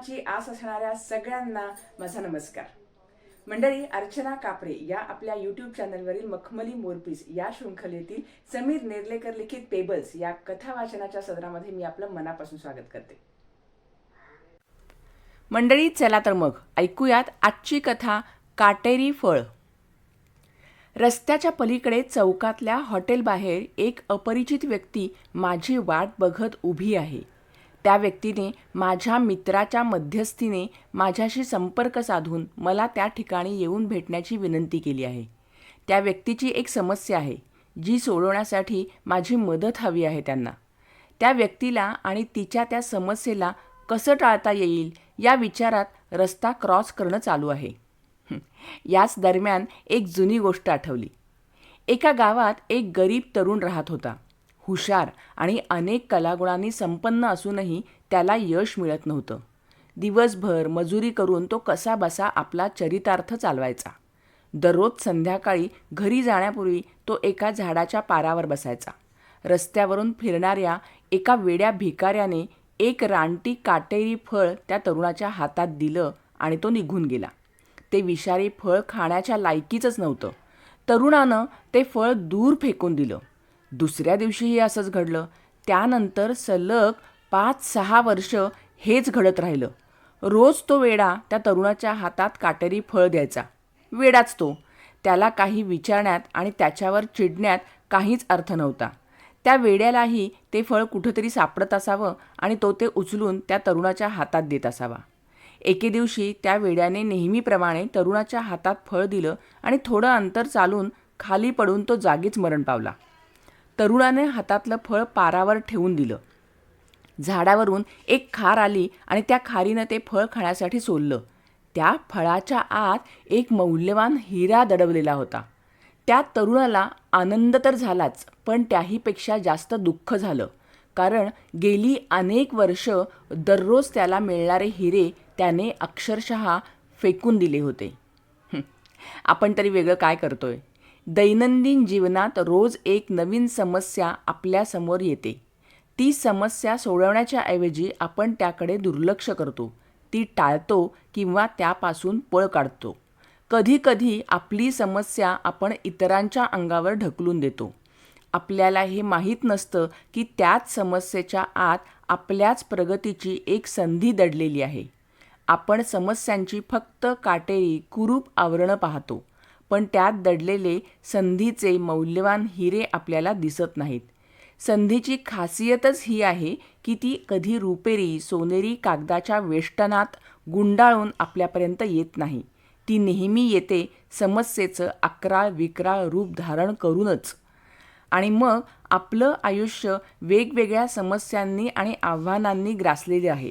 जीवनाची आस असणाऱ्या सगळ्यांना माझा नमस्कार. मंडळी अर्चना कापरे या आपल्या यूट्यूब चॅनलवरील मखमली मोरपीस या शृंखलेतील समीर नेर्लेकर लिखित पेबल्स या कथा वाचनाच्या सदरामध्ये मी आपलं मनापासून स्वागत करते. मंडळी चला तर मग ऐकूयात आजची कथा काटेरी फळ. रस्त्याच्या पलीकडे चौकातल्या हॉटेलबाहेर एक अपरिचित व्यक्ती माझी वाट बघत उभी आहे. त्या व्यक्तीने माझ्या मित्राच्या मध्यस्थीने माझ्याशी संपर्क साधून मला त्या ठिकाणी येऊन भेटण्याची विनंती केली आहे. त्या व्यक्तीची एक समस्या आहे जी सोडवण्यासाठी माझी मदत हवी आहे त्यांना. त्या व्यक्तीला आणि तिच्या त्या समस्येला कसं टाळता येईल या विचारात रस्ता क्रॉस करणं चालू आहे. याच दरम्यान एक जुनी गोष्ट आठवली. एका गावात एक गरीब तरुण राहत होता. हुशार आणि अनेक कलागुणांनी संपन्न असूनही त्याला यश मिळत नव्हतं. दिवसभर मजुरी करून तो कसा बसा आपला चरितार्थ चालवायचा. दररोज संध्याकाळी घरी जाण्यापूर्वी तो एका झाडाच्या पारावर बसायचा. रस्त्यावरून फिरणाऱ्या एका वेड्या भिकाऱ्याने एक रानटी काटेरी फळ त्या तरुणाच्या हातात दिलं आणि तो निघून गेला. ते विषारी फळ खाण्याच्या लायकीचंच नव्हतं. तरुणानं ते फळ दूर फेकून दिलं. दुसऱ्या दिवशीही असंच घडलं. त्यानंतर सलग पाच सहा वर्ष हेच घडत राहिलं. रोज तो वेडा त्या तरुणाच्या हातात काटेरी फळ द्यायचा. वेडाच तो. त्याला काही विचारण्यात आणि त्याच्यावर चिडण्यात काहीच अर्थ नव्हता. त्या वेड्यालाही ते फळ कुठंतरी सापडत असावं आणि तो ते उचलून त्या तरुणाच्या हातात देत असावा. एके दिवशी त्या वेड्याने नेहमीप्रमाणे तरुणाच्या हातात फळ दिलं आणि थोडं अंतर चालून खाली पडून तो जागीच मरण पावला. तरुणाने हातातलं फळ पारावर ठेवून दिलं. झाडावरून एक खार आली आणि त्या खारीनं ते फळ खाण्यासाठी सोललं त्या फळाच्या आत एक मौल्यवान हिरा दडवलेला होता. त्या तरुणाला आनंद तर झालाच पण त्याहीपेक्षा जास्त दुःख झालं. कारण गेली अनेक वर्ष दररोज त्याला मिळणारे हिरे त्याने अक्षरशः फेकून दिले होते. आपण तरी वेगळं काय करतोय? दैनंदिन जीवनात रोज एक नवीन समस्या आपल्यासमोर येते. ती समस्या सोडवण्याच्या ऐवजी आपण त्याकडे दुर्लक्ष करतो. ती टाळतो किंवा त्यापासून पळ काढतो. कधीकधी आपली समस्या आपण इतरांच्या अंगावर ढकलून देतो. आपल्याला हे माहीत नसतं की त्याच समस्येच्या आत आपल्याच प्रगतीची एक संधी दडलेली आहे. आपण समस्यांची फक्त काटेरी कुरूप आवरणं पाहतो. पण त्यात दडलेले संधीचे मौल्यवान हिरे आपल्याला दिसत नाहीत. संधीची खासियतच ही आहे की ती कधी रुपेरी सोनेरी कागदाच्या वेष्टनात गुंडाळून आपल्यापर्यंत येत नाही. ती नेहमी येते समस्येचं अकराळ विक्राळ रूप धारण करूनच. आणि मग आपलं आयुष्य वेगवेगळ्या समस्यांनी आणि आव्हानांनी ग्रासलेले आहे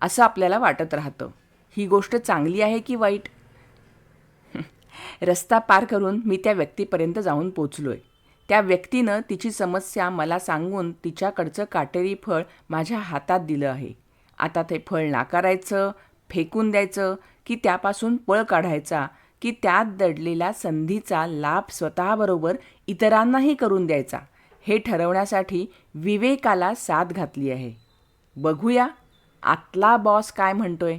असं आपल्याला वाटत राहतं. ही गोष्ट चांगली आहे की वाईट? रस्ता पार करून मी त्या व्यक्तीपर्यंत जाऊन पोचलो आहे त्या व्यक्तीनं तिची समस्या मला सांगून तिच्याकडचं काटेरी फळ माझ्या हातात दिलं आहे. आता ते फळ नाकारायचं फेकून द्यायचं की त्यापासून पळ काढायचा की त्यात दडलेल्या संधीचा लाभ स्वतःबरोबर इतरांनाही करून द्यायचा हे ठरवण्यासाठी विवेकाला साथ घातली आहे. बघूया आतला बॉस काय म्हणतोय?